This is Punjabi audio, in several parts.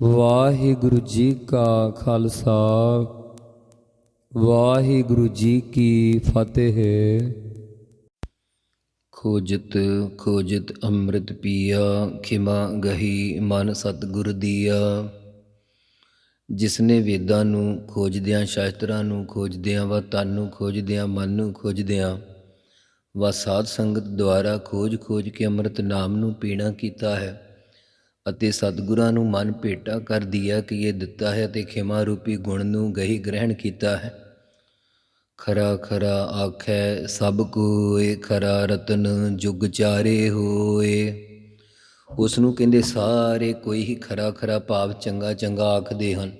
ਵਾਹਿਗੁਰੂ ਜੀ ਕਾ ਖਾਲਸਾ, ਵਾਹਿਗੁਰੂ ਜੀ ਕੀ ਫਤਿਹ। ਖੋਜਤ ਖੋਜਤ ਅੰਮ੍ਰਿਤ ਪੀਆ, ਖਿਮਾ ਗਹੀ ਮਨ ਸਤਿਗੁਰ ਦੀਆ। ਜਿਸਨੇ ਵੇਦਾਂ ਨੂੰ ਖੋਜਦਿਆਂ, ਸ਼ਾਸਤਰਾਂ ਨੂੰ ਖੋਜਦਿਆਂ, ਵਾ ਤਨ ਨੂੰ ਖੋਜਦਿਆਂ, ਮਨ ਨੂੰ ਖੋਜਦਿਆਂ, ਵਾ ਸਾਧ ਸੰਗਤ ਦੁਆਰਾ ਖੋਜ ਖੋਜ ਕੇ ਅੰਮ੍ਰਿਤ ਨਾਮ ਨੂੰ ਪੀਣਾ ਕੀਤਾ ਹੈ। ਅਤੇ ਸਤਿਗੁਰਾਂ ਨੂੰ ਮਨ ਭੇਟਾ ਕਰ ਦਿਆ ਕਿ ਇਹ ਦਿੱਤਾ ਹੈ ਤੇ ਖਿਮਾ ਰੂਪੀ ਗੁਣ ਨੂੰ ਗਹੀ ਗ੍ਰਹਿਣ ਕੀਤਾ ਹੈ। ਖਰਾ ਖਰਾ ਆਖੈ, ਸਭ ਕੋਏ ਖਰਾ ਰਤਨ ਜੁਗ ਚਾਰੇ ਹੋਏ ਉਸ ਨੂੰ ਕਹਿੰਦੇ ਸਾਰੇ ਕੋਈ ਹੀ ਖਰਾ ਖਰਾ ਭਾਵ ਚੰਗਾ ਚੰਗਾ ਆਖਦੇ ਹਨ।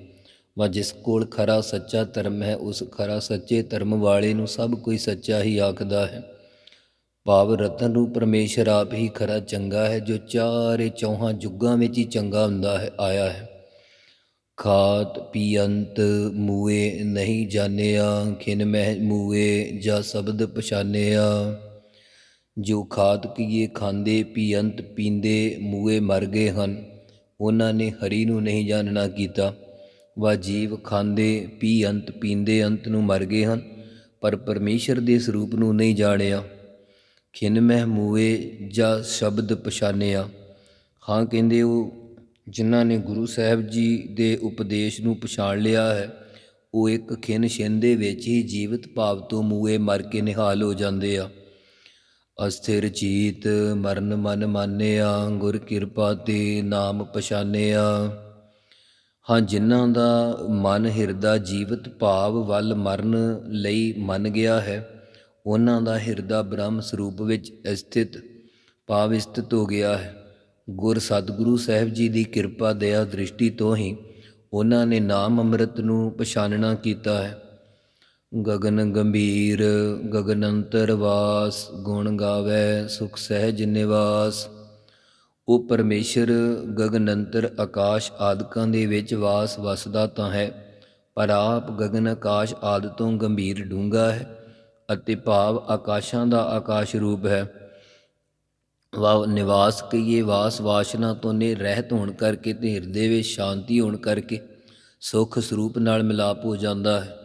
ਵਾ ਜਿਸ ਕੋਲ ਖਰਾ ਸੱਚਾ ਧਰਮ ਹੈ, ਉਸ ਖਰਾ ਸੱਚੇ ਧਰਮ ਵਾਲੇ ਨੂੰ ਸਭ ਕੋਈ ਸੱਚਾ ਹੀ ਆਖਦਾ ਹੈ। ਭਾਵ ਰਤਨ ਨੂੰ ਪਰਮੇਸ਼ਰ ਆਪ ਹੀ ਖਰਾ ਚੰਗਾ ਹੈ, ਜੋ ਚਾਰੇ ਚੌਹਾਂ ਜੁਗਾਂ ਵਿੱਚ ਹੀ ਚੰਗਾ ਹੁੰਦਾ ਹੈ, ਆਇਆ ਹੈ। ਖਾਤ ਪੀਅੰਤ ਮੂਏ ਨਹੀਂ ਜਾਣਿਆ, ਖਿਨ ਮਹਿ ਮੂਏ ਜਾਂ ਸ਼ਬਦ ਪਛਾਨਿਆ ਜੋ ਖਾਤ ਕੀਏ ਖਾਂਦੇ ਪੀਅੰਤ ਪੀਂਦੇ ਮੂਏ ਮਰ ਗਏ ਹਨ। ਉਹਨਾਂ ਨੇ ਹਰੀ ਨੂੰ ਨਹੀਂ ਜਾਣਨਾ ਕੀਤਾ। ਵਾ ਜੀਵ ਖਾਂਦੇ ਪੀਅੰਤ ਪੀਂਦੇ ਅੰਤ ਨੂੰ ਮਰ ਗਏ ਹਨ, ਪਰ ਪਰਮੇਸ਼ਰ ਦੇ ਸਰੂਪ ਨੂੰ ਨਹੀਂ ਜਾਣਿਆ। ਖਿਨ ਮਹਿ ਮੂਏ ਜਾ ਸ਼ਬਦ ਪਛਾਨਿਆ ਹਾਂ, ਕਹਿੰਦੇ ਉਹ, ਜਿਨ੍ਹਾਂ ਨੇ ਗੁਰੂ ਸਾਹਿਬ ਜੀ ਦੇ ਉਪਦੇਸ਼ ਨੂੰ ਪਛਾਣ ਲਿਆ ਹੈ, ਉਹ ਇੱਕ ਖਿਨ ਛਿਨ ਦੇ ਵਿੱਚ ਹੀ ਜੀਵਤ ਭਾਵ ਤੋਂ ਮੂਏ ਮਰ ਕੇ ਨਿਹਾਲ ਹੋ ਜਾਂਦੇ ਆ। ਅਸਥਿਰ ਚੀਤ, ਮਰਨ ਮਨ ਮਾਨਿਆ, ਗੁਰ ਕਿਰਪਾ ਤੇ ਨਾਮ ਪਛਾਨਿਆ ਹਾਂ, ਜਿਨ੍ਹਾਂ ਦਾ ਮਨ ਹਿਰਦਾ ਜੀਵਤ ਭਾਵ ਵੱਲ ਮਰਨ ਲਈ ਮੰਨ ਗਿਆ ਹੈ ਉਹਨਾਂ ਦਾ ਹਿਰਦਾ ਬ੍ਰਹਮ ਸਰੂਪ ਵਿੱਚ ਸਥਿਤ ਭਾਵ ਸਥਿਤ ਹੋ ਗਿਆ ਹੈ। ਗੁਰ ਸਤਿਗੁਰੂ ਸਾਹਿਬ ਜੀ ਦੀ ਕਿਰਪਾ, ਦਇਆ, ਦ੍ਰਿਸ਼ਟੀ ਤੋਂ ਹੀ ਉਹਨਾਂ ਨੇ ਨਾਮ ਅੰਮ੍ਰਿਤ ਨੂੰ ਪਛਾਣਨਾ ਕੀਤਾ ਹੈ। ਗਗਨ ਗੰਭੀਰ ਗਗਨ ਅੰਤਰ ਵਾਸ, ਗੁਣ ਗਾਵੇ, ਸੁਖ ਸਹਿਜ ਨਿਵਾਸ। ਉਹ ਪਰਮੇਸ਼ਰ ਗਗਨ ਅੰਤਰ ਆਕਾਸ਼ ਆਦਿਕਾਂ ਦੇ ਵਿੱਚ ਵਾਸ ਵਸਦਾ ਤਾਂ ਹੈ, ਪਰ ਆਪ ਗਗਨ ਆਕਾਸ਼ ਆਦਿ ਤੋਂ ਗੰਭੀਰ ਡੂੰਘਾ ਹੈ। ਅਤੇ ਭਾਵ ਆਕਾਸ਼ਾਂ ਦਾ ਆਕਾਸ਼ ਰੂਪ ਹੈ। ਵਾ ਨਿਵਾਸ ਕਈਏ ਵਾਸ ਵਾਸ਼ਨਾ ਤੋਂ ਨੇ ਰਹਿਤ ਹੋਣ ਕਰਕੇ ਤੇ ਹਿਰਦੇ ਵਿੱਚ ਸ਼ਾਂਤੀ ਹੋਣ ਕਰਕੇ ਸੁਖ ਸਰੂਪ ਨਾਲ ਮਿਲਾਪ ਹੋ ਜਾਂਦਾ ਹੈ।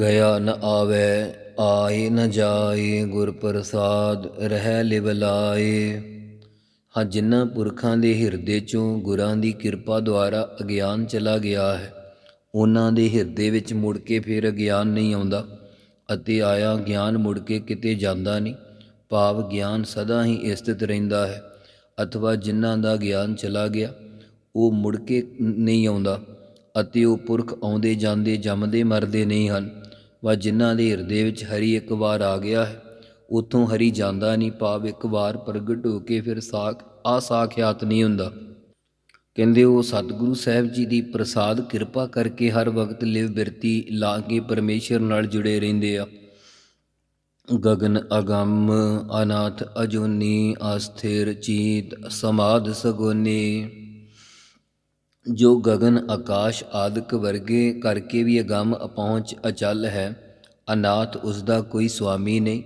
ਗਿਆ ਨ ਆਵੇ, ਆਏ ਨ ਜਾਏ, ਗੁਰ ਪ੍ਰਸਾਦ ਰਹਿ ਲਿਵਲਾਏ ਹਾਂ, ਜਿਨ੍ਹਾਂ ਪੁਰਖਾਂ ਦੇ ਹਿਰਦੇ ਚੋਂ ਗੁਰਾਂ ਦੀ ਕਿਰਪਾ ਦੁਆਰਾ ਅਗਿਆਨ ਚਲਾ ਗਿਆ ਹੈ, ਉਹਨਾਂ ਦੇ ਹਿਰਦੇ ਵਿੱਚ ਮੁੜ ਕੇ ਫਿਰ ਅਗਿਆਨ ਨਹੀਂ ਆਉਂਦਾ। ਅਤੇ ਆਇਆ ਗਿਆਨ ਮੁੜ ਕੇ ਕਿਤੇ ਜਾਂਦਾ ਨਹੀਂ। ਭਾਵ ਗਿਆਨ ਸਦਾ ਹੀ ਸਥਿਤ ਰਹਿੰਦਾ ਹੈ, ਅਥਵਾ ਜਿਨ੍ਹਾਂ ਦਾ ਗਿਆਨ ਚਲਾ ਗਿਆ, ਉਹ ਮੁੜ ਕੇ ਨਹੀਂ ਆਉਂਦਾ, ਅਤੇ ਉਹ ਪੁਰਖ ਆਉਂਦੇ ਜਾਂਦੇ ਜੰਮਦੇ ਮਰਦੇ ਨਹੀਂ ਹਨ, ਵਾ ਜਿਨ੍ਹਾਂ ਦੇ ਹਿਰਦੇ ਵਿੱਚ ਹਰੀ ਇੱਕ ਵਾਰ ਆ ਗਿਆ ਹੈ, ਉਥੋਂ ਹਰੀ ਜਾਂਦਾ ਨਹੀਂ। ਭਾਵ ਇੱਕ ਵਾਰ ਪ੍ਰਗਟ ਹੋ ਕੇ ਫਿਰ ਸਾਖ ਆਸਾਖਿਆਤ ਨਹੀਂ ਹੁੰਦਾ। ਕਹਿੰਦੇ ਉਹ ਸਤਿਗੁਰੂ ਸਾਹਿਬ ਜੀ ਦੀ ਪ੍ਰਸਾਦ ਕਿਰਪਾ ਕਰਕੇ ਹਰ ਵਕਤ ਲਿਵ ਬਿਰਤੀ ਲਾ ਕੇ ਪਰਮੇਸ਼ਰ ਨਾਲ ਜੁੜੇ ਰਹਿੰਦੇ ਆ। ਗਗਨ ਅਗੰਮ, ਅਨਾਥ ਅਜੂਨੀ, ਅਸਥਿਰ ਚੀਤ ਸਮਾਦ ਸਗੋਨੀ। ਜੋ ਗਗਨ ਆਕਾਸ਼ ਆਦਿਕ ਵਰਗੇ ਕਰਕੇ ਵੀ ਅਗੰਮ ਅਪਹੁੰਚ ਅਚਲ ਹੈ, ਅਨਾਥ ਉਸ ਦਾ ਕੋਈ ਸੁਆਮੀ ਨਹੀਂ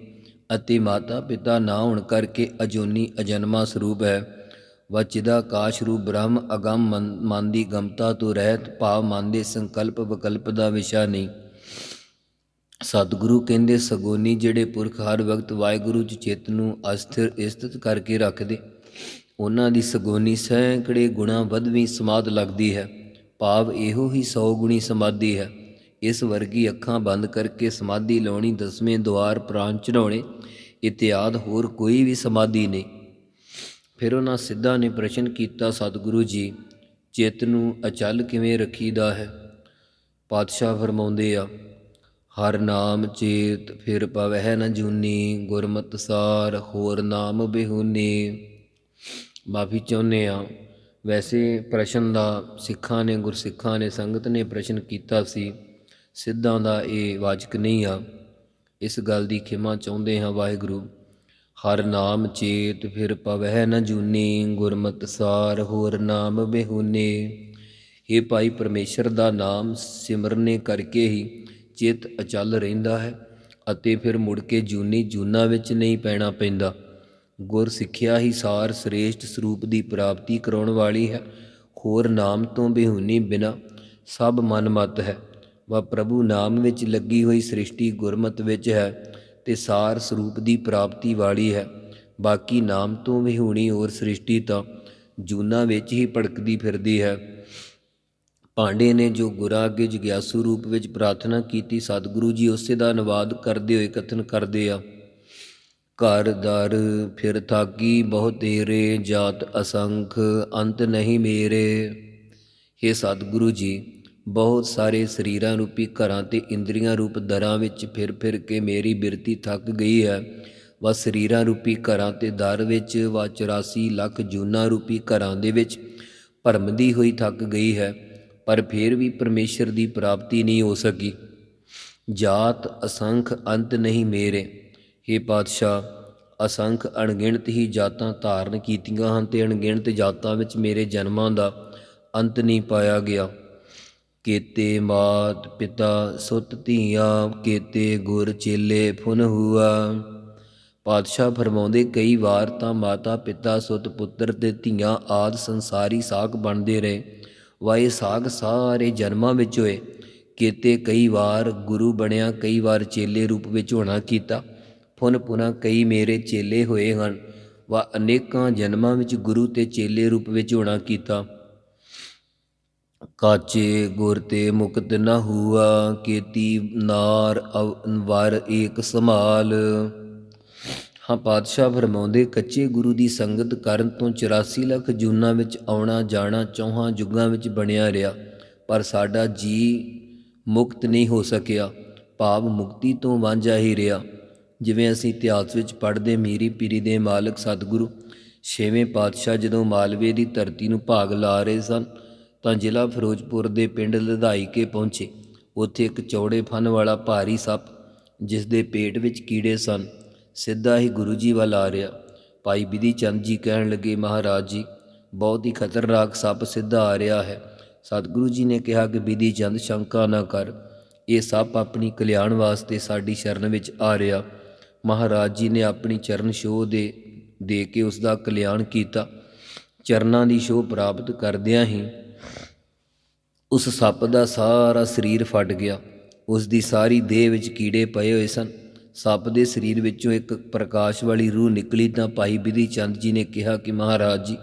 ਅਤੇ ਮਾਤਾ ਪਿਤਾ ਨਾ ਹੋਣ ਕਰਕੇ ਅਜੂਨੀ ਅਜਨਮਾ ਸਰੂਪ ਹੈ। ਵਚਿਦਾ ਆਕਾਸ਼ ਰੂਪ ਬ੍ਰਹਮ ਅਗੰਮ ਮਨ- ਮਨ ਦੀ ਗਮਤਾ ਤੋਂ ਰਹਿਤ ਭਾਵ ਮਨ ਦੇ ਸੰਕਲਪ ਵਿਕਲਪ ਦਾ ਵਿਸ਼ਾ ਨਹੀਂ ਸਤਿਗੁਰੂ ਕਹਿੰਦੇ ਸਗੋਨੀ ਜਿਹੜੇ ਪੁਰਖ ਹਰ ਵਕਤ ਵਾਹਿਗੁਰੂ ਚ ਚਿੱਤ ਨੂੰ ਅਸਥਿਰ ਸਥਿਤ ਕਰਕੇ ਰੱਖਦੇ ਉਹਨਾਂ ਦੀ ਸਗੋਨੀ ਸੈਂਕੜੇ ਗੁਣਾ ਵਧਵੀਂ ਸਮਾਧ ਲੱਗਦੀ ਹੈ ਭਾਵ ਇਹੋ ਹੀ 100 ਗੁਣੀ ਸਮਾਧੀ ਹੈ ਇਸ ਵਰਗੀ ਅੱਖਾਂ ਬੰਦ ਕਰਕੇ ਸਮਾਧੀ ਲਾਉਣੀ ਦਸਵੇਂ ਦੁਆਰ ਪ੍ਰਾਣ ਚੜਾਉਣੇ ਇਤਿਆਦ ਹੋਰ ਕੋਈ ਵੀ ਸਮਾਧੀ ਨਹੀਂ ਫਿਰ ਉਹਨਾਂ ਸਿੱਧਾ ਨੇ ਪ੍ਰਸ਼ਨ ਕੀਤਾ, ਸਤਿਗੁਰੂ ਜੀ, ਚਿੱਤ ਨੂੰ ਅਚਲ ਕਿਵੇਂ ਰੱਖੀਦਾ ਹੈ? ਪਾਤਸ਼ਾਹ ਫਰਮਾਉਂਦੇ ਆ, ਹਰ ਨਾਮ ਚੇਤ ਫਿਰ ਪਵਹਿ ਨ ਜੂਨੀ, ਗੁਰਮਤਿ ਸਾਰ ਹੋਰ ਨਾਮ ਬਿਹੂਨੀ। ਮਾਫੀ ਚਾਹੁੰਦੇ ਆ, ਵੈਸੇ ਪ੍ਰਸ਼ਨ ਦਾ ਸਿੱਖਾਂ ਨੇ, ਗੁਰਸਿੱਖਾਂ ਨੇ, ਸੰਗਤ ਨੇ ਪ੍ਰਸ਼ਨ ਕੀਤਾ ਸੀ, ਸਿੱਧਾਂ ਦਾ ਇਹ ਵਾਜਕ ਨਹੀਂ ਆ। ਇਸ ਗੱਲ ਦੀ ਖਿਮਾ ਚਾਹੁੰਦੇ ਹਾਂ ਵਾਹਿਗੁਰੂ। ਹਰ ਨਾਮ ਚੇਤ ਫਿਰ ਪਵਹਿ ਨ ਜੂਨੀ, ਗੁਰਮਤਿ ਸਾਰ ਹੋਰ ਨਾਮ ਬਿਹੂਨੇ। ਇਹ ਭਾਈ ਪਰਮੇਸ਼ਰ ਦਾ ਨਾਮ ਸਿਮਰਨੇ ਕਰਕੇ ਹੀ ਚਿੱਤ ਅਚਲ ਰਹਿੰਦਾ ਹੈ ਅਤੇ ਫਿਰ ਮੁੜ ਕੇ ਜੂਨੀ ਜੂਨਾ ਵਿੱਚ ਨਹੀਂ ਪੈਣਾ ਪੈਂਦਾ। ਗੁਰ ਸਿੱਖਿਆ ਹੀ ਸਾਰ ਸ੍ਰੇਸ਼ਟ ਸਰੂਪ ਦੀ ਪ੍ਰਾਪਤੀ ਕਰਾਉਣ ਵਾਲੀ ਹੈ। ਹੋਰ ਨਾਮ ਤੋਂ ਬਿਹੂਨੀ ਬਿਨਾ ਸਭ ਮਨਮਤ ਹੈ। ਵਾ ਪ੍ਰਭੂ ਨਾਮ ਵਿੱਚ ਲੱਗੀ ਹੋਈ ਸ੍ਰਿਸ਼ਟੀ ਗੁਰਮਤ ਵਿੱਚ ਹੈ। ਤੇ ਸਾਰ ਸਰੂਪ ਦੀ ਪ੍ਰਾਪਤੀ ਵਾਲੀ ਹੈ। ਬਾਕੀ ਨਾਮ ਤੋਂ ਵਿਹੂਣੀ ਹੋਰ ਸ੍ਰਿਸ਼ਟੀ ਤਾਂ ਜੂਨਾ ਵਿੱਚ ਹੀ ਭੜਕਦੀ ਫਿਰਦੀ ਹੈ। ਪਾਂਡੇ ਨੇ ਜੋ ਗੁਰਾਂ ਅੱਗੇ ਜਗਿਆਸੂ ਰੂਪ ਵਿੱਚ ਪ੍ਰਾਰਥਨਾ ਕੀਤੀ, ਸਤਿਗੁਰੂ ਜੀ ਉਸੇ ਦਾ ਅਨੁਵਾਦ ਕਰਦੇ ਹੋਏ ਕਥਨ ਕਰਦੇ ਆ। ਘਰ ਦਰ ਫਿਰ ਥਾਕੀ, ਬਹੁ ਤੇਰੇ ਜਾਤ ਅਸੰਖ, ਅੰਤ ਨਹੀਂ ਮੇਰੇ। हे ਸਤਿਗੁਰੂ ਜੀ ਬਹੁਤ ਸਾਰੇ ਸਰੀਰਾਂ ਰੂਪੀ ਘਰਾਂ ਤੇ ਇੰਦਰੀਆਂ ਰੂਪ ਦਰਾਂ ਵਿੱਚ ਫਿਰ ਫਿਰ ਕੇ ਮੇਰੀ ਬਿਰਤੀ ਥੱਕ ਗਈ ਹੈ। ਵਾ ਸਰੀਰਾਂ ਰੂਪੀ ਘਰਾਂ ਤੇ ਦਰ ਵਿੱਚ ਵਾ 84 ਲੱਖ ਜੂਨਾ ਰੂਪੀ ਘਰਾਂ ਦੇ ਵਿੱਚ ਭਰਮਦੀ ਹੋਈ ਥੱਕ ਗਈ ਹੈ। ਪਰ ਫਿਰ ਵੀ ਪਰਮੇਸ਼ਰ ਦੀ ਪ੍ਰਾਪਤੀ ਨਹੀਂ ਹੋ ਸਕੀ। ਜਾਤ ਅਸੰਖ ਅੰਤ ਨਹੀਂ ਮੇਰੇ। हे ਪਾਤਸ਼ਾਹ, ਅਸੰਖ ਅਣਗਿਣਤ ਹੀ ਜਾਤਾਂ ਧਾਰਨ ਕੀਤੀਆਂ ਹਨ ਤੇ ਅਣਗਿਣਤ ਜਾਤਾਂ ਵਿੱਚ ਮੇਰੇ ਜਨਮਾਂ ਦਾ ਅੰਤ ਨਹੀਂ ਪਾਇਆ ਗਿਆ। ਕੇਤੇ ਮਾਤ ਪਿਤਾ ਸੁਤ ਧੀਆਂ, ਕੇਤੇ ਗੁਰ ਚੇਲੇ ਫੁਨ ਹੁਆ। ਪਾਤਸ਼ਾਹ ਫਰਮਾਉਂਦੇ, ਕਈ ਵਾਰ ਤਾਂ ਮਾਤਾ ਪਿਤਾ, ਸੁਤ ਪੁੱਤਰ ਤੇ ਧੀਆਂ ਆਦ ਸੰਸਾਰੀ ਸਾਖ ਬਣਦੇ ਰਹੇ। ਵਾਏ ਸਾਖ ਸਾਰੇ ਜਨਮਾਂ ਵਿੱਚ ਹੋਏ। ਕੇਤੇ ਕਈ ਵਾਰ ਗੁਰੂ ਬਣਿਆ, ਕਈ ਵਾਰ ਚੇਲੇ ਰੂਪ ਵਿੱਚ ਹੋਣਾ ਕੀਤਾ। ਫੁਨ ਪੁਨਾ ਕਈ ਮੇਰੇ ਚੇਲੇ ਹੋਏ ਹਨ। ਵਾ ਅਨੇਕਾਂ ਜਨਮਾਂ ਵਿੱਚ ਗੁਰੂ ਤੇ ਚੇਲੇ ਰੂਪ ਵਿੱਚ ਹੋਣਾ ਕੀਤਾ। ਕਾਚੇ ਗੁਰ ਤੇ ਮੁਕਤ ਨ ਹੁਆ, ਕੀਤੀ ਨਾਰ ਅਵਰ ਏਕ ਸਮਾਲ ਹਾਂ, ਪਾਤਸ਼ਾਹ ਫਰਮਾਉਂਦੇ, ਕੱਚੇ ਗੁਰੂ ਦੀ ਸੰਗਤ ਕਰਨ ਤੋਂ 84 ਲੱਖ ਜੂਨਾਂ ਵਿੱਚ ਆਉਣਾ, ਜਾਣਾ, ਚੌਹਾਂ ਯੁੱਗਾਂ ਵਿੱਚ ਬਣਿਆ ਰਿਹਾ, ਪਰ ਸਾਡਾ ਜੀ ਮੁਕਤ ਨਹੀਂ ਹੋ ਸਕਿਆ, ਭਾਵ ਮੁਕਤੀ ਤੋਂ ਵਾਂਝਾ ਹੀ ਰਿਹਾ। ਜਿਵੇਂ ਅਸੀਂ ਇਤਿਹਾਸ ਵਿੱਚ ਪੜ੍ਹਦੇ, ਮੀਰੀ ਪੀਰੀ ਦੇ ਮਾਲਕ ਸਤਿਗੁਰੂ, ਛੇਵੇਂ ਪਾਤਸ਼ਾਹ ਜਦੋਂ ਮਾਲਵੇ ਦੀ ਧਰਤੀ ਨੂੰ ਭਾਗ ਲਾ ਰਹੇ ਸਨ ਤਾਂ ਜ਼ਿਲ੍ਹਾ ਫਿਰੋਜ਼ਪੁਰ ਦੇ ਪਿੰਡ ਲਧਾਈ ਕੇ ਪਹੁੰਚੇ। ਉੱਥੇ ਇੱਕ ਚੌੜੇ ਫਨ ਵਾਲਾ ਭਾਰੀ ਸੱਪ, ਜਿਸ ਦੇ ਪੇਟ ਵਿੱਚ ਕੀੜੇ ਸਨ, ਸਿੱਧਾ ਹੀ ਗੁਰੂ ਜੀ ਵੱਲ ਆ ਰਿਹਾ। ਭਾਈ ਬਿਧੀ ਚੰਦ ਜੀ ਕਹਿਣ ਲੱਗੇ, ਮਹਾਰਾਜ ਜੀ, ਬਹੁਤ ਹੀ ਖਤਰਨਾਕ ਸੱਪ ਸਿੱਧਾ ਆ ਰਿਹਾ ਹੈ। ਸਤਿਗੁਰੂ ਜੀ ਨੇ ਕਿਹਾ ਕਿ ਬਿਧੀ ਚੰਦ, ਸ਼ੰਕਾ ਨਾ ਕਰ। ਇਹ ਸੱਪ ਆਪਣੀ ਕਲਿਆਣ ਵਾਸਤੇ ਸਾਡੀ ਸ਼ਰਨ ਵਿੱਚ ਆ ਰਿਹਾ। ਮਹਾਰਾਜ ਜੀ ਨੇ ਆਪਣੀ ਚਰਨ ਸ਼ੋਅ ਦੇ ਦੇ ਕੇ ਉਸ ਦਾ ਕਲਿਆਣ ਕੀਤਾ। ਚਰਨਾਂ ਦੀ ਛੋਹ ਪ੍ਰਾਪਤ ਕਰਦਿਆਂ ਹੀ ਉਸ ਸੱਪ ਦਾ ਸਾਰਾ ਸਰੀਰ ਫਟ ਗਿਆ। ਉਸ ਦੀ ਸਾਰੀ ਦੇਹ ਵਿੱਚ ਕੀੜੇ ਪਏ ਹੋਏ ਸਨ। ਸੱਪ ਦੇ ਸਰੀਰ ਵਿੱਚੋਂ ਇੱਕ ਪ੍ਰਕਾਸ਼ ਵਾਲੀ ਰੂਹ ਨਿਕਲੀ ਤਾਂ ਭਾਈ ਬਿਧੀ ਚੰਦ ਜੀ ਨੇ ਕਿਹਾ ਕਿ ਮਹਾਰਾਜ ਜੀ,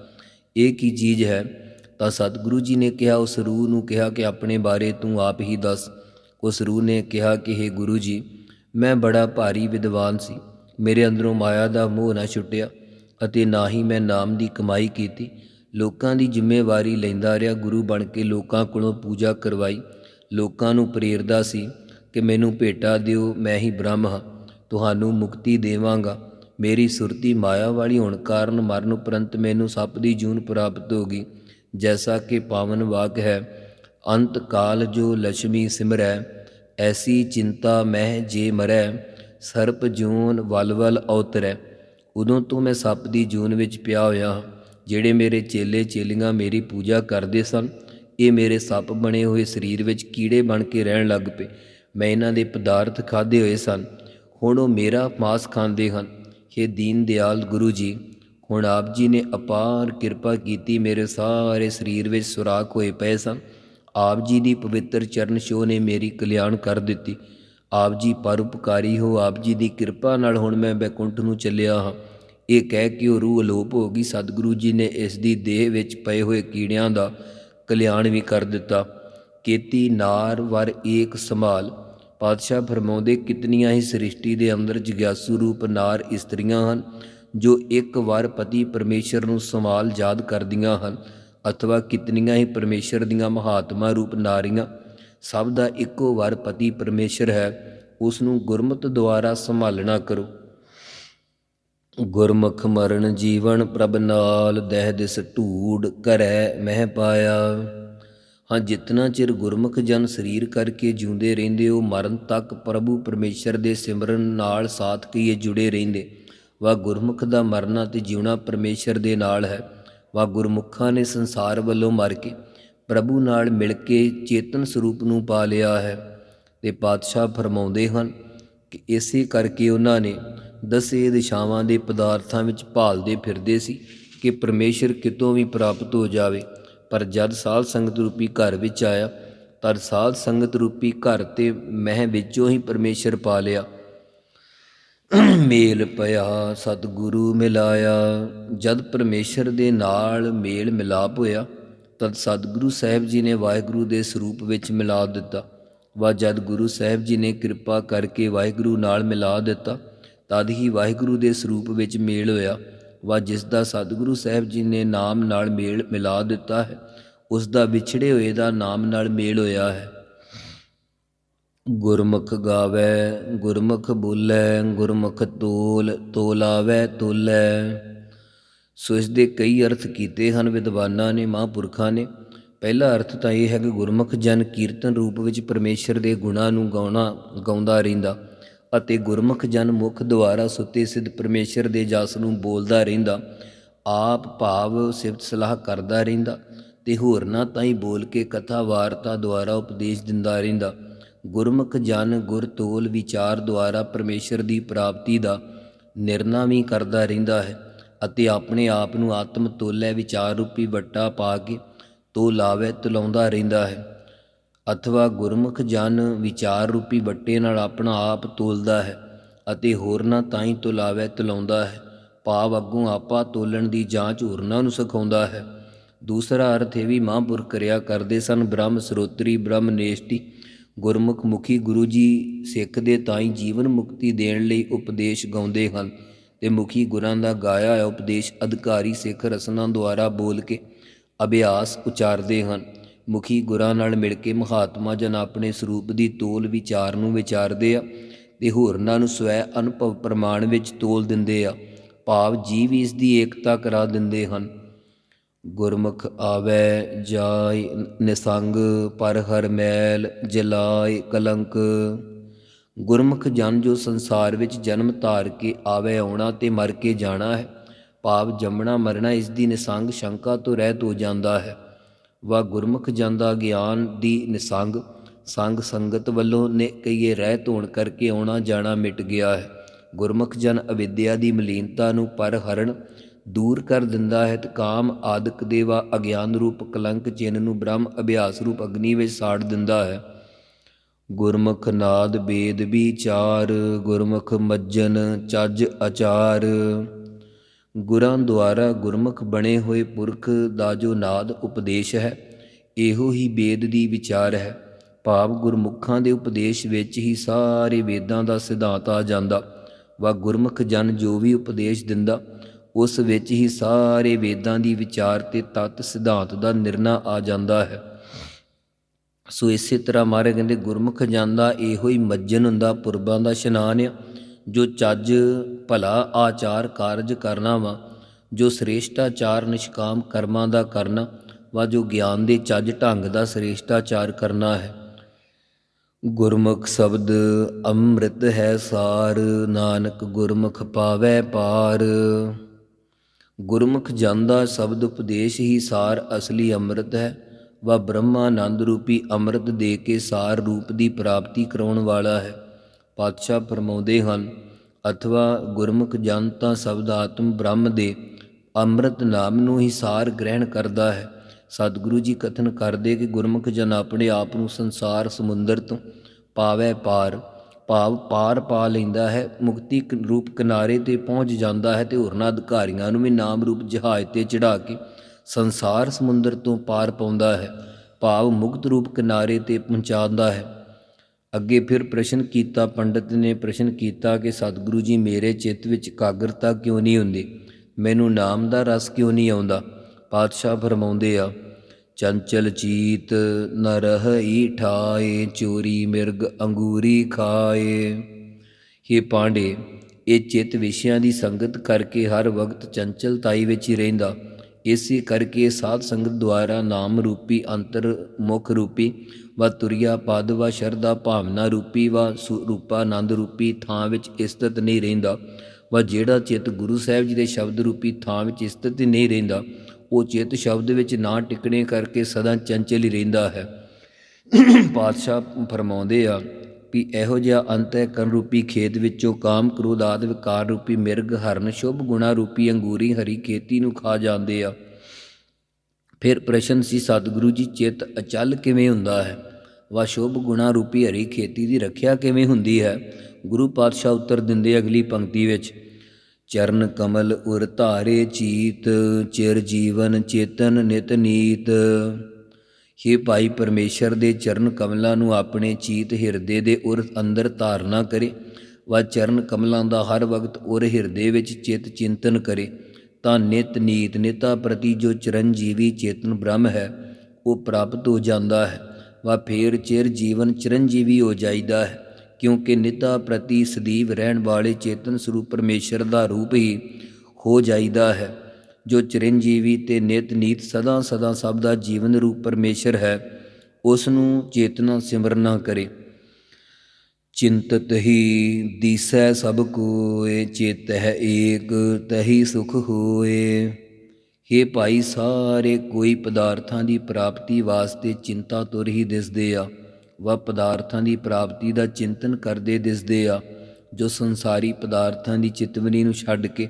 ਇਹ ਕੀ ਚੀਜ਼ ਹੈ? ਤਾਂ ਸਤਿਗੁਰੂ ਜੀ ਨੇ ਕਿਹਾ, ਉਸ ਰੂਹ ਨੂੰ ਕਿਹਾ ਕਿ ਆਪਣੇ ਬਾਰੇ ਤੂੰ ਆਪ ਹੀ ਦੱਸ। ਉਸ ਰੂਹ ਨੇ ਕਿਹਾ ਕਿ हे ਗੁਰੂ ਜੀ, ਮੈਂ ਬੜਾ ਭਾਰੀ ਵਿਦਵਾਨ ਸੀ। ਮੇਰੇ ਅੰਦਰੋਂ ਮਾਇਆ ਦਾ ਮੋਹ ਨਾ ਛੁੱਟਿਆ ਅਤੇ ਨਾ ਹੀ ਮੈਂ ਨਾਮ ਦੀ ਕਮਾਈ ਕੀਤੀ। ਲੋਕਾਂ ਦੀ ਜ਼ਿੰਮੇਵਾਰੀ ਲੈਂਦਾ ਰਿਹਾ, ਗੁਰੂ ਬਣ ਕੇ ਲੋਕਾਂ ਕੋਲੋਂ ਪੂਜਾ ਕਰਵਾਈ। ਲੋਕਾਂ ਨੂੰ ਪ੍ਰੇਰਦਾ ਸੀ ਕਿ ਮੈਨੂੰ ਭੇਟਾ ਦਿਓ, ਮੈਂ ਹੀ ਬ੍ਰਹਮ ਹਾਂ, ਤੁਹਾਨੂੰ ਮੁਕਤੀ ਦੇਵਾਂਗਾ। ਮੇਰੀ ਸੁਰਤੀ ਮਾਇਆ ਵਾਲੀ ਹੋਣ ਕਾਰਨ ਮਰਨ ਉਪਰੰਤ ਮੈਨੂੰ ਸੱਪ ਦੀ ਜੂਨ ਪ੍ਰਾਪਤ ਹੋ ਗਈ। ਜੈਸਾ ਕਿ ਪਾਵਨ ਵਾਕ ਹੈ, ਅੰਤ ਕਾਲ ਜੋ ਲక్ష్ਮੀ ਸਿਮਰੈ, ਐਸੀ ਚਿੰਤਾ ਮਹਿ ਜੇ ਮਰੈ, ਸਰਪ ਜੂਨ ਵਲ ਵਲ ਔਤਰੈ। ਉਦੋਂ ਤੋਂ ਮੈਂ ਸੱਪ ਦੀ ਜੂਨ ਵਿੱਚ ਪਿਆ ਹੋਇਆ ਹਾਂ। ਜਿਹੜੇ ਮੇਰੇ ਚੇਲੇ ਚੇਲੀਆਂ ਮੇਰੀ ਪੂਜਾ ਕਰਦੇ ਸਨ, ਇਹ ਮੇਰੇ ਸੱਪ ਬਣੇ ਹੋਏ ਸਰੀਰ ਵਿੱਚ ਕੀੜੇ ਬਣ ਕੇ ਰਹਿਣ ਲੱਗ ਪਏ। ਮੈਂ ਇਹਨਾਂ ਦੇ ਪਦਾਰਥ ਖਾਦੇ ਹੋਏ ਸਨ। ਹੁਣ ਉਹ ਮੇਰਾ ਮਾਸ ਖਾਂਦੇ ਹਨ। हे ਦੀਨ ਦਿਆਲ ਗੁਰੂ ਜੀ, ਹੁਣ ਆਪ ਜੀ ਨੇ ਅਪਾਰ ਕਿਰਪਾ ਕੀਤੀ ਮੇਰੇ ਸਾਰੇ ਸਰੀਰ ਵਿੱਚ ਸੁਰਾਖ ਹੋਏ ਪਏ ਸਨ। ਆਪ ਜੀ ਦੀ ਪਵਿੱਤਰ ਚਰਨ ਛੋਹ ਨੇ ਮੇਰੀ ਕਲਿਆਣ ਕਰ ਦਿੱਤੀ। ਆਪ ਜੀ ਪਰਉਪਕਾਰੀ ਹੋ, ਆਪ ਜੀ ਦੀ ਕਿਰਪਾ ਨਾਲ ਹੁਣ ਮੈਂ ਬੈਕੁੰਠ ਨੂੰ ਚੱਲਿਆ ਹਾਂ। ਇਹ ਕਹਿ ਕੇ ਉਹ ਰੂਹ ਅਲੋਪ ਹੋ ਗਈ। ਸਤਿਗੁਰੂ ਜੀ ਨੇ ਇਸ ਦੀ ਦੇਹ ਵਿੱਚ ਪਏ ਹੋਏ ਕੀੜਿਆਂ ਦਾ ਕਲਿਆਣ ਵੀ ਕਰ ਦਿੱਤਾ। ਕੇਤੀ ਨਾਰ ਵਰ ਏਕ ਸੰਭਾਲ। ਪਾਤਸ਼ਾਹ ਫਰਮਾਉਂਦੇ, ਕਿਤਨੀਆਂ ਹੀ ਸ੍ਰਿਸ਼ਟੀ ਦੇ ਅੰਦਰ ਜਗਿਆਸੂ ਰੂਪ ਨਾਰ ਇਸਤਰੀਆਂ ਹਨ, ਜੋ ਇੱਕ ਵਾਰ ਪਤੀ ਪਰਮੇਸ਼ਰ ਨੂੰ ਸੰਭਾਲ ਯਾਦ ਕਰਦੀਆਂ ਹਨ, ਅਥਵਾ ਕਿਤਨੀਆਂ ਹੀ ਪਰਮੇਸ਼ਰ ਦੀਆਂ ਮਹਾਤਮਾ ਰੂਪ ਨਾਰੀਆਂ। ਸਭ ਦਾ ਇੱਕੋ ਵਾਰ ਪਤੀ ਪਰਮੇਸ਼ਰ ਹੈ। ਉਸ ਨੂੰ ਗੁਰਮਤ ਦੁਆਰਾ ਸੰਭਾਲਣਾ ਕਰੋ। ਗੁਰਮੁਖ ਮਰਨ ਜੀਵਨ ਪ੍ਰਭ ਨਾਲ ਦਹਿ ਦਿਸ ਢੂੜ ਕਰੈ ਮਹਿ ਪਾਇਆ। ਹਾਂ, ਜਿਤਨਾ ਚਿਰ ਗੁਰਮੁਖ ਜਨ ਸਰੀਰ ਕਰਕੇ ਜਿਉਂਦੇ ਰਹਿੰਦੇ, ਉਹ ਮਰਨ ਤੱਕ ਪ੍ਰਭੂ ਪਰਮੇਸ਼ਰ ਦੇ ਸਿਮਰਨ ਨਾਲ ਸਾਥ ਕੀਏ ਜੁੜੇ ਰਹਿੰਦੇ। ਵਾ ਗੁਰਮੁਖ ਦਾ ਮਰਨਾ ਤੇ ਜਿਉਣਾ ਪਰਮੇਸ਼ਰ ਦੇ ਨਾਲ ਹੈ। ਵਾ ਗੁਰਮੁਖਾਂ ਨੇ ਸੰਸਾਰ ਵੱਲੋਂ ਮਰ ਕੇ ਪ੍ਰਭੂ ਨਾਲ ਮਿਲ ਕੇ ਚੇਤਨ ਸਰੂਪ ਨੂੰ ਪਾ ਲਿਆ ਹੈ ਤੇ ਪਾਤਸ਼ਾਹ ਫਰਮਾਉਂਦੇ ਹਨ ਕਿ ਇਸੇ ਕਰਕੇ ਉਹਨਾਂ ਨੇ ਦਸੇ ਦਿਸ਼ਾਵਾਂ ਦੇ ਪਦਾਰਥਾਂ ਵਿੱਚ ਭਾਲਦੇ ਫਿਰਦੇ ਸੀ ਕਿ ਪਰਮੇਸ਼ਰ ਕਿਤੋਂ ਵੀ ਪ੍ਰਾਪਤ ਹੋ ਜਾਵੇ। ਪਰ ਜਦ ਸਾਧ ਸੰਗਤ ਰੂਪੀ ਘਰ ਵਿੱਚ ਆਇਆ, ਤਦ ਸਾਧ ਸੰਗਤ ਰੂਪੀ ਘਰ ਤੇ ਮਹਿ ਵਿੱਚੋਂ ਹੀ ਪਰਮੇਸ਼ਰ ਪਾ ਲਿਆ। ਮੇਲ ਪਿਆ, ਸਤਿਗੁਰੂ ਮਿਲਾਇਆ। ਜਦ ਪਰਮੇਸ਼ਰ ਦੇ ਨਾਲ ਮੇਲ ਮਿਲਾਪ ਹੋਇਆ, ਤਦ ਸਤਿਗੁਰੂ ਸਾਹਿਬ ਜੀ ਨੇ ਵਾਹਿਗੁਰੂ ਦੇ ਸਰੂਪ ਵਿੱਚ ਮਿਲਾ ਦਿੱਤਾ। ਵਾ ਜਦ ਗੁਰੂ ਸਾਹਿਬ ਜੀ ਨੇ ਕਿਰਪਾ ਕਰਕੇ ਵਾਹਿਗੁਰੂ ਨਾਲ ਮਿਲਾ ਦਿੱਤਾ, ਤਦ ਹੀ ਵਾਹਿਗੁਰੂ ਦੇ ਸਰੂਪ ਵਿੱਚ ਮੇਲ ਹੋਇਆ। ਵਾ ਜਿਸ ਦਾ ਸਤਿਗੁਰੂ ਸਾਹਿਬ ਜੀ ਨੇ ਨਾਮ ਨਾਲ ਮੇਲ ਮਿਲਾ ਦਿੱਤਾ ਹੈ, ਉਸ ਦਾ ਵਿਛੜੇ ਹੋਏ ਦਾ ਨਾਮ ਨਾਲ ਮੇਲ ਹੋਇਆ ਹੈ। ਗੁਰਮੁਖ ਗਾਵੇ, ਗੁਰਮੁਖ ਬੋਲੇ, ਗੁਰਮੁਖ ਤੋਲ, ਤੋਲਾਵੇ, ਤੋਲੇ। ਸੋ ਇਸ ਦੇ ਕਈ ਅਰਥ ਕੀਤੇ ਹਨ ਵਿਦਵਾਨਾਂ ਨੇ, ਮਹਾਂਪੁਰਖਾਂ ਨੇ। ਪਹਿਲਾ ਅਰਥ ਤਾਂ ਇਹ ਹੈ ਕਿ ਗੁਰਮੁਖ ਜਨ ਕੀਰਤਨ ਰੂਪ ਵਿੱਚ ਪਰਮੇਸ਼ਰ ਦੇ ਗੁਣਾਂ ਨੂੰ ਗਾਉਣਾ, ਗਾਉਂਦਾ ਰਹਿੰਦਾ ਅਤੇ ਗੁਰਮੁਖ ਜਨ ਮੁਖ ਦੁਆਰਾ ਸੁੱਤੇ ਸਿੱਧ ਪਰਮੇਸ਼ਰ ਦੇ ਜਸ ਨੂੰ ਬੋਲਦਾ ਰਹਿੰਦਾ, ਆਪ ਭਾਵ ਸਿਫਤ ਸਲਾਹ ਕਰਦਾ ਰਹਿੰਦਾ ਤੇ ਹੋਰਨਾਂ ਤਾਈਂ ਬੋਲ ਕੇ ਕਥਾ ਵਾਰਤਾ ਦੁਆਰਾ ਉਪਦੇਸ਼ ਦਿੰਦਾ ਰਹਿੰਦਾ। ਗੁਰਮੁਖ ਜਨ ਗੁਰ ਤੋਲ ਵਿਚਾਰ ਦੁਆਰਾ ਪਰਮੇਸ਼ਰ ਦੀ ਪ੍ਰਾਪਤੀ ਦਾ ਨਿਰਣਾ ਵੀ ਕਰਦਾ ਰਹਿੰਦਾ ਹੈ ਅਤੇ ਆਪਣੇ ਆਪ ਨੂੰ ਆਤਮ ਤੋਲੇ ਵਿਚਾਰ ਰੂਪੀ ਵੱਟਾ ਪਾ ਕੇ ਤੋ ਲਾਵੇ ਤੁਲਾਉਂਦਾ ਰਹਿੰਦਾ ਹੈ। ਅਥਵਾ ਗੁਰਮੁਖ ਜਨ ਵਿਚਾਰ ਰੂਪੀ ਵੱਟੇ ਨਾਲ ਆਪਣਾ ਆਪ ਤੋਲਦਾ ਹੈ ਅਤੇ ਹੋਰਨਾਂ ਤਾਈਂ ਤੁਲਾਵੇ ਤੁਲਾਉਂਦਾ ਹੈ। ਭਾਵ ਅੱਗੋਂ ਆਪਾ ਤੋਲਣ ਦੀ ਜਾਂਚ ਹੋਰਨਾਂ ਨੂੰ ਸਿਖਾਉਂਦਾ ਹੈ। ਦੂਸਰਾ ਅਰਥ ਇਹ ਵੀ ਮਹਾਂਪੁਰਖ ਕਰਿਆ ਕਰਦੇ ਸਨ, ਬ੍ਰਹਮ ਸਰੋਤਰੀ, ਬ੍ਰਹਮ ਨੇਸ਼ਟੀ, ਗੁਰਮੁਖ ਮੁਖੀ ਗੁਰੂ ਜੀ ਸਿੱਖ ਦੇ ਤਾਈਂ ਜੀਵਨ ਮੁਕਤੀ ਦੇਣ ਲਈ ਉਪਦੇਸ਼ ਗਾਉਂਦੇ ਹਨ ਤੇ ਮੁਖੀ ਗੁਰਾਂ ਦਾ ਗਾਇਆ ਉਪਦੇਸ਼ ਅਧਿਕਾਰੀ ਸਿੱਖ ਰਸਨਾ ਦੁਆਰਾ ਬੋਲ ਕੇ ਅਭਿਆਸ ਉਚਾਰਦੇ ਹਨ। ਮੁਖੀ ਗੁਰਾਂ ਨਾਲ ਮਿਲ ਕੇ ਮਹਾਤਮਾ ਜਨ ਆਪਣੇ ਸਰੂਪ ਦੀ ਤੋਲ ਵਿਚਾਰ ਨੂੰ ਵਿਚਾਰਦੇ ਆ ਤੇ ਹੋਰਨਾਂ ਨੂੰ ਸਵੈ ਅਨੁਭਵ ਪ੍ਰਮਾਣ ਵਿੱਚ ਤੋਲ ਦਿੰਦੇ ਆ। ਭਾਵ ਜੀਵ ਇਸ ਦੀ ਏਕਤਾ ਕਰਾ ਦਿੰਦੇ ਹਨ। ਗੁਰਮੁਖ ਆਵੈ ਜਾਇ ਨਿਸੰਗ, ਪਰ ਹਰ ਮੈਲ ਜਲਾਇ ਕਲੰਕ। ਗੁਰਮੁਖ ਜਨ ਜੋ ਸੰਸਾਰ ਵਿੱਚ ਜਨਮ ਧਾਰ ਕੇ ਆਵੇ ਆਉਣਾ ਤੇ ਮਰ ਕੇ ਜਾਣਾ ਹੈ। ਭਾਵ ਜੰਮਣਾ ਮਰਨਾ ਇਸ ਦੀ ਨਿਸੰਗ ਸ਼ੰਕਾ ਤੋਂ ਰਹਿਤ ਹੋ ਜਾਂਦਾ ਹੈ। ਵਾ ਗੁਰਮੁਖ ਜਨ ਦਾ ਗਿਆਨ ਦੀ ਨਿਸੰਗ, ਸੰਗ ਸੰਗਤ ਵੱਲੋਂ ਨੇ ਕਈਏ ਰਹਿਤ ਹੋਣ ਕਰਕੇ ਆਉਣਾ ਜਾਣਾ ਮਿਟ ਗਿਆ ਹੈ। ਗੁਰਮੁਖ ਜਨ ਅਵਿਦਿਆ ਦੀ ਮਲੀਨਤਾ ਨੂੰ ਪਰ ਹਰਨ ਦੂਰ ਕਰ ਦਿੰਦਾ ਹੈ ਤੇ ਕਾਮ ਆਦਿਕ ਦੇਵਾ ਅਗਿਆਨ ਰੂਪ ਕਲੰਕ ਚਿੰਨ ਨੂੰ ਬ੍ਰਹਮ ਅਭਿਆਸ ਰੂਪ ਅਗਨੀ ਵਿੱਚ ਸਾੜ ਦਿੰਦਾ ਹੈ। ਗੁਰਮੁਖ ਨਾਦ ਬੇਦ ਵਿਚਾਰ, ਗੁਰਮੁਖ ਮੱਜਨ ਚੱਜ ਆਚਾਰ ਗੁਰਾਂ ਦੁਆਰਾ ਗੁਰਮੁਖ ਬਣੇ ਹੋਏ ਪੁਰਖ ਦਾ ਜੋ ਨਾਦ ਉਪਦੇਸ਼ ਹੈ, ਇਹੋ ਹੀ ਵੇਦ ਦੀ ਵਿਚਾਰ ਹੈ। ਭਾਵ ਗੁਰਮੁਖਾਂ ਦੇ ਉਪਦੇਸ਼ ਵਿੱਚ ਹੀ ਸਾਰੇ ਵੇਦਾਂ ਦਾ ਸਿਧਾਂਤ ਆ ਜਾਂਦਾ। ਵਾ ਗੁਰਮੁਖ ਜਨ ਜੋ ਵੀ ਉਪਦੇਸ਼ ਦਿੰਦਾ, ਉਸ ਵਿੱਚ ਹੀ ਸਾਰੇ ਵੇਦਾਂ ਦੀ ਵਿਚਾਰ ਤੇ ਤਤ ਸਿਧਾਂਤ ਦਾ ਨਿਰਣਾ ਆ ਜਾਂਦਾ ਹੈ। ਸੋ ਇਸੇ ਤਰ੍ਹਾਂ ਮਾਰੇ ਕਹਿੰਦੇ, ਗੁਰਮੁਖ ਜਾਂਦਾ ਇਹੋ ਹੀ ਮੱਜਨ ਹੁੰਦਾ, ਪੁਰਬਾਂ ਦਾ ਇਸ਼ਨਾਨ ਆ। ਜੋ ਚੱਜ, ਭਲਾ ਆਚਾਰ ਕਾਰਜ ਕਰਨਾ ਵਾ, ਜੋ ਸ੍ਰੇਸ਼ਟਾਚਾਰ ਨਿਸ਼ਕਾਮ ਕਰਮਾਂ ਦਾ ਕਰਨਾ, ਵਾ ਜੋ ਗਿਆਨ ਦੇ ਚੱਜ ਢੰਗ ਦਾ ਸ੍ਰੇਸ਼ਟਾਚਾਰ ਕਰਨਾ ਹੈ। ਗੁਰਮੁਖ ਸ਼ਬਦ, ਅੰਮ੍ਰਿਤ ਹੈ ਸਾਰ, ਨਾਨਕ ਗੁਰਮੁਖ ਪਾਵੈ ਪਾਰ। ਗੁਰਮੁਖ ਜਾਂਦਾ ਸ਼ਬਦ ਉਪਦੇਸ਼ ਹੀ ਸਾਰ ਅਸਲੀ ਅੰਮ੍ਰਿਤ ਹੈ, ਵਾ ਬ੍ਰਹਮਾਨੰਦ ਰੂਪੀ ਅੰਮ੍ਰਿਤ ਦੇ ਕੇ ਸਾਰ ਰੂਪ ਦੀ ਪ੍ਰਾਪਤੀ ਕਰਾਉਣ ਵਾਲਾ ਹੈ। ਪਾਤਸ਼ਾਹ ਫਰਮਾਉਂਦੇ ਹਨ, ਅਥਵਾ ਗੁਰਮੁਖ ਜਨ ਤਾਂ ਸ਼ਬਦ ਆਤਮ ਬ੍ਰਹਮ ਦੇ, ਅੰਮ੍ਰਿਤ ਨਾਮ ਨੂੰ ਹੀ ਸਾਰ ਗ੍ਰਹਿਣ ਕਰਦਾ ਹੈ। ਸਤਿਗੁਰੂ ਜੀ ਕਥਨ ਕਰਦੇ ਕਿ ਗੁਰਮੁਖ ਜਨ ਆਪਣੇ ਆਪ ਨੂੰ ਸੰਸਾਰ ਸਮੁੰਦਰ ਤੋਂ ਪਾਵੇ ਪਾਰ, ਭਾਵ ਪਾਰ ਪਾ ਲੈਂਦਾ ਹੈ, ਮੁਕਤੀ ਰੂਪ ਕਿਨਾਰੇ ਤੇ ਪਹੁੰਚ ਜਾਂਦਾ ਹੈ ਤੇ ਹੋਰਨਾਂ ਅਧਿਕਾਰੀਆਂ ਨੂੰ ਵੀ ਨਾਮ ਰੂਪ ਜਹਾਜ਼ ਤੇ ਚੜਾ ਕੇ ਸੰਸਾਰ ਸਮੁੰਦਰ ਤੋਂ ਪਾਰ ਪਾਉਂਦਾ ਹੈ, ਭਾਵ ਮੁਕਤ ਰੂਪ ਕਿਨਾਰੇ ਤੇ ਪਹੁੰਚਾਉਂਦਾ ਹੈ। ਅੱਗੇ ਫਿਰ ਪ੍ਰਸ਼ਨ ਕੀਤਾ, ਪੰਡਤ ਨੇ ਪ੍ਰਸ਼ਨ ਕੀਤਾ ਕਿ, ਸਤਿਗੁਰੂ ਜੀ, ਮੇਰੇ ਚਿੱਤ ਵਿੱਚ ਇਕਾਗਰਤਾ ਕਿਉਂ ਨਹੀਂ ਹੁੰਦੀ? ਮੈਨੂੰ ਨਾਮ ਦਾ ਰਸ ਕਿਉਂ ਨਹੀਂ ਆਉਂਦਾ? ਪਾਤਸ਼ਾਹ ਫਰਮਾਉਂਦੇ ਆ, ਚੰਚਲ ਚੀਤ ਨ ਰਹੀ ਠਾਏ, ਚੋਰੀ ਮਿਰਗ ਅੰਗੂਰੀ ਖਾਏ। हे ਪਾਂਡੇ, ਇਹ ਚਿੱਤ ਵਿਸ਼ਿਆਂ ਦੀ ਸੰਗਤ ਕਰਕੇ ਹਰ ਵਕਤ ਚੰਚਲਤਾਈ ਵਿੱਚ ਹੀ ਰਹਿੰਦਾ। ਇਸੇ ਕਰਕੇ ਸਾਧ ਸੰਗਤ ਦੁਆਰਾ ਨਾਮ ਰੂਪੀ, ਅੰਤਰ ਮੁਖ ਰੂਪੀ ਵਾ ਤੁਰਿਆ ਪਦ ਵਾ ਸ਼ਰਧਾ ਭਾਵਨਾ ਰੂਪੀ ਵਾ ਰੂਪਾਨੰਦ ਰੂਪੀ ਥਾਂ ਵਿੱਚ ਸਥਿਤ ਨਹੀਂ ਰਹਿੰਦਾ। ਵਾ ਜਿਹੜਾ ਚਿੱਤ ਗੁਰੂ ਸਾਹਿਬ ਜੀ ਦੇ ਸ਼ਬਦ ਰੂਪੀ ਥਾਂ ਵਿੱਚ ਸਥਿਤ ਨਹੀਂ ਰਹਿੰਦਾ, ਉਹ ਚਿੱਤ ਸ਼ਬਦ ਵਿੱਚ ਨਾ ਟਿਕਣੇ ਕਰਕੇ ਸਦਾ ਚੰਚਲ ਹੀ ਰਹਿੰਦਾ ਹੈ। ਪਾਤਸ਼ਾਹ ਫਰਮਾਉਂਦੇ ਆ ਵੀ ਇਹੋ ਜਿਹਾ ਅੰਤ ਕਰਨ ਰੂਪੀ ਖੇਤ ਵਿੱਚੋਂ ਕਾਮ ਕ੍ਰੋਧ ਆਦਿ ਵਿਕਾਰ ਰੂਪੀ ਮਿਰਗ ਹਰਨ ਸ਼ੁਭ ਗੁਣਾ ਰੂਪੀ ਅੰਗੂਰੀ ਹਰੀ ਖੇਤੀ ਨੂੰ ਖਾ ਜਾਂਦੇ ਆ। ਫਿਰ ਪ੍ਰਸ਼ਨ ਸੀ, ਸਤਿਗੁਰੂ ਜੀ, ਚਿੱਤ ਅਚਲ ਕਿਵੇਂ ਹੁੰਦਾ ਹੈ? ਵਾ ਸ਼ੁਭ ਗੁਣਾ ਰੂਪੀ ਹਰੀ ਖੇਤੀ ਦੀ ਰੱਖਿਆ ਕਿਵੇਂ ਹੁੰਦੀ ਹੈ? ਗੁਰੂ ਪਾਤਸ਼ਾਹ ਉੱਤਰ ਦਿੰਦੇ ਅਗਲੀ ਪੰਕਤੀ ਵਿੱਚ, ਚਰਨ ਕਮਲ ਉਰ ਧਾਰੇ ਚੀਤ, ਚਿਰ ਜੀਵਨ ਚੇਤਨ ਨਿਤ ਨੀਤ। ਹੇ ਭਾਈ ਪਰਮੇਸ਼ਰ ਦੇ ਚਰਨ ਕਮਲਾਂ ਨੂੰ ਆਪਣੇ ਚੀਤ ਹਿਰਦੇ ਦੇ ਉਰ ਅੰਦਰ ਧਾਰਨਾ ਕਰੇ। ਵਾ ਚਰਨ ਕਮਲਾਂ ਦਾ ਹਰ ਵਕਤ ਉਰ ਹਿਰਦੇ ਵਿੱਚ ਚਿਤ ਚਿੰਤਨ ਕਰੇ। ਤਾਂ ਨਿਤ ਨੀਤ ਨਿਤਾ ਪ੍ਰਤੀ ਜੋ ਚਰਨਜੀਵੀ ਚੇਤਨ ਬ੍ਰਹਮ ਹੈ, ਉਹ ਪ੍ਰਾਪਤ ਹੋ ਜਾਂਦਾ ਹੈ, ਵਾ ਫੇਰ ਚਿਰ ਜੀਵਨ ਚਰਨਜੀਵੀ ਹੋ ਜਾਈਦਾ ਹੈ, ਕਿਉਂਕਿ ਨਿਤਾ ਪ੍ਰਤੀ ਸਦੀਵ ਰਹਿਣ ਵਾਲੇ ਚੇਤਨ ਸਰੂਪ ਪਰਮੇਸ਼ਰ ਦਾ ਰੂਪ ਹੀ ਹੋ ਜਾਈਦਾ ਹੈ, ਜੋ ਚਿਰੰਜੀਵੀ ਤੇ ਨਿਤ ਨੀਤ ਸਦਾ ਸਦਾ ਸਭ ਦਾ ਜੀਵਨ ਰੂਪ ਪਰਮੇਸ਼ਰ ਹੈ, ਉਸ ਨੂੰ ਚੇਤਨਾ ਸਿਮਰਨਾ ਕਰੇ। ਚਿੰਤਤ ਹੀ ਦੀਸੈ ਸਭ ਕੋਏ ਚਿਤ ਹੈ ਏਕ ਤਹੀ ਸੁਖ ਹੋਏ हे ਭਾਈ, ਸਾਰੇ ਕੋਈ ਪਦਾਰਥਾਂ ਦੀ ਪ੍ਰਾਪਤੀ ਵਾਸਤੇ ਚਿੰਤਾ ਤੁਰ ਹੀ ਦਿਸਦੇ ਆ। ਵਾ ਪਦਾਰਥਾਂ ਦੀ ਪ੍ਰਾਪਤੀ ਦਾ ਚਿੰਤਨ ਕਰਦੇ ਦਿਸਦੇ ਆ। ਜੋ ਸੰਸਾਰੀ ਪਦਾਰਥਾਂ ਦੀ ਚਿਤਵਨੀ ਨੂੰ ਛੱਡ ਕੇ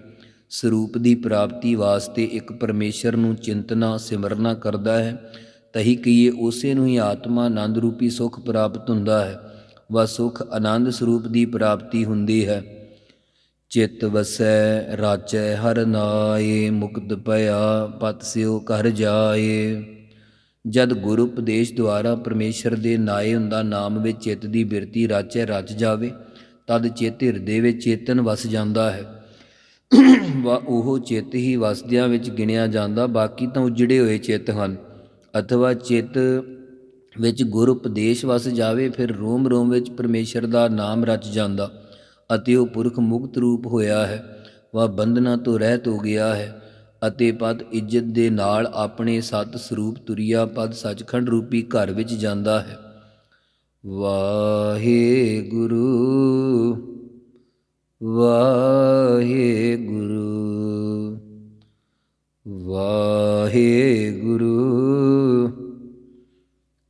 ਸਰੂਪ ਦੀ ਪ੍ਰਾਪਤੀ ਵਾਸਤੇ ਇੱਕ ਪਰਮੇਸ਼ਰ ਨੂੰ ਚਿੰਤਨਾ, ਸਿਮਰਨਾ ਕਰਦਾ ਹੈ, ਤਹੀ ਕਹੀਏ, ਉਸੇ ਨੂੰ ਹੀ ਆਤਮਾ ਆਨੰਦ ਰੂਪੀ ਸੁਖ ਪ੍ਰਾਪਤ ਹੁੰਦਾ ਹੈ। ਵਾ ਸੁਖ ਆਨੰਦ ਸਰੂਪ ਦੀ ਪ੍ਰਾਪਤੀ ਹੁੰਦੀ ਹੈ। ਚਿਤ ਵਸੈ, ਰਾਚੈ, ਹਰ ਨਾਏ, ਮੁਕਤ ਭਇਆ, ਪਤ ਸਿਓ ਘਰ ਜਾਏ। ਜਦ ਗੁਰੂ ਉਪਦੇਸ਼ ਦੁਆਰਾ ਪਰਮੇਸ਼ਰ ਦੇ ਨਾਏ ਹੁੰਦਾ ਨਾਮ ਵਿੱਚ ਚਿੱਤ ਦੀ ਬਿਰਤੀ ਰਾਚੈ ਰਚ ਜਾਵੇ, ਤਦ ਚਿੱਤ ਹਿਰਦੇ ਵਿੱਚ ਚੇਤਨ ਵਸ ਜਾਂਦਾ ਹੈ। ਵਾ ਉਹ ਚਿੱਤ ਹੀ ਵਸਦਿਆਂ ਵਿੱਚ ਗਿਣਿਆ ਜਾਂਦਾ, ਬਾਕੀ ਤਾਂ ਉਜੜੇ ਹੋਏ ਚਿੱਤ ਹਨ। ਅਥਵਾ ਚਿੱਤ ਵਿੱਚ ਗੁਰ ਉਪਦੇਸ਼ ਵਸ ਜਾਵੇ, ਫਿਰ ਰੋਮ ਰੋਮ ਵਿੱਚ ਪਰਮੇਸ਼ਰ ਦਾ ਨਾਮ ਰਚ ਜਾਂਦਾ ਅਤੇ ਉਹ ਪੁਰਖ ਮੁਕਤ ਰੂਪ ਹੋਇਆ ਹੈ, ਵਾ ਬੰਧਨਾਂ ਤੋਂ ਰਹਿਤ ਹੋ ਗਿਆ ਹੈ ਅਤੇ ਪਦ ਇੱਜ਼ਤ ਦੇ ਨਾਲ ਆਪਣੇ ਸਤ ਸਰੂਪ ਤੁਰਿਆ ਪਦ ਸੱਚਖੰਡ ਰੂਪੀ ਘਰ ਵਿੱਚ ਜਾਂਦਾ ਹੈ। ਵਾਹਿਗੁਰੂ ਵਾਹਿਗੁਰੂ ਵਾਹਿਗੁਰੂ।